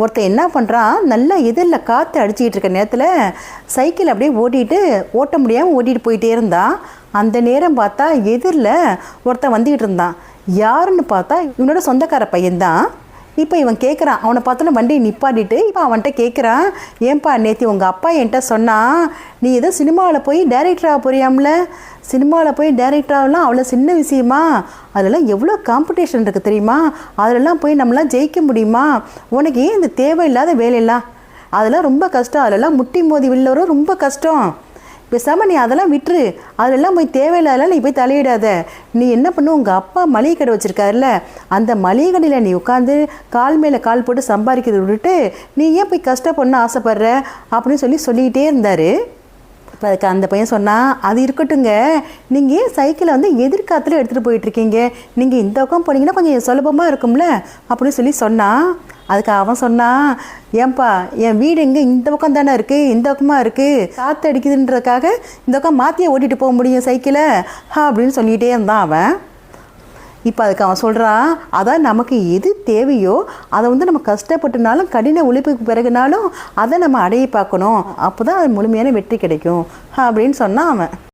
ஒருத்தன் என்ன பண்ணுறான் நல்லா எதிரில் காற்று அடிச்சிக்கிட்டு இருக்க நேரத்தில் சைக்கிள் அப்படியே ஓட்டிட்டு ஓட்ட முடியாமல் ஓட்டிகிட்டு போயிட்டே இருந்தான். அந்த நேரம் பார்த்தா எதிரில் ஒருத்தன் வந்துக்கிட்டு இருந்தான். யாருன்னு பார்த்தா இவனோட சொந்தக்கார பையன்தான். இப்போ இவன் கேட்குறான் அவனை பார்த்தோன்னா வண்டியை நிப்பாட்டிட்டு இப்போ அவன்கிட்ட கேட்குறான் ஏன்பா நேற்று உங்கள் அப்பா என்கிட்ட சொன்னான் நீ ஏதோ சினிமாவில் போய் டேரக்டராக போறியாம்ல? சினிமாவில் போய் டேரக்டராகலாம் அவ்வளோ சின்ன விஷயமா? அதெல்லாம் எவ்வளோ காம்படிஷன் இருக்குது தெரியுமா? அதிலெல்லாம் போய் நம்மளாம் ஜெயிக்க முடியுமா? உனக்கு ஏன் இந்த தேவையில்லாத வேலையெல்லாம்? அதெல்லாம் ரொம்ப கஷ்டம் அதிலெல்லாம் முட்டி மோதி வில்லவரும் ரொம்ப கஷ்டம். பேசாமல் நீ அதெல்லாம் விட்டுரு. அதெல்லாம் போய் தேவையில்லாதெல்லாம் நீ போய் தலையிடாத. நீ என்ன பண்ணு? உங்கள் அப்பா மளிகை கடை வச்சுருக்காருல்ல. அந்த மளிகை கடையில் நீ உட்காந்து கால் மேலே கால் போட்டு சம்பாதிக்கிறத விட்டுட்டு நீ ஏன் போய் கஷ்டப்படணும்னு ஆசைப்படுற? அப்படின்னு சொல்லி சொல்லிக்கிட்டே இருந்தார். இப்போ அதுக்கு அந்த பையன் சொன்னான் அது இருக்கட்டுங்க நீங்கள் ஏன் சைக்கிளை வந்து எதிர்காலத்தில் எடுத்துகிட்டு போயிட்டுருக்கீங்க நீங்கள் இந்த பக்கம் போனீங்கன்னா கொஞ்சம் சுலபமாக இருக்கும்ல? அப்படின்னு சொல்லி சொன்னான் அதுக்கு அவன் சொன்னான் ஏன்பா என் வீடு எங்கே இந்த பக்கம் தானே இருக்குது இந்த பக்கமாக இருக்குது காற்று அடிக்குதுன்றதுக்காக இந்த பக்கம் மாற்றியே ஓட்டிகிட்டு போக முடியும் சைக்கிளை? ஹா அப்படின்னு சொல்லிகிட்டே இருந்தான் அவன். இப்போ அதுக்கு அவன் சொல்கிறான் அதான் நமக்கு எது தேவையோ அதை வந்து நம்ம கஷ்டப்பட்டுனாலும் கடின உழைப்புக்கு பிறகுனாலும் அதை நம்ம அடைய பார்க்கணும். அப்போ தான் அது முழுமையான வெற்றி கிடைக்கும். அப்படின்னு சொன்னான் அவன்.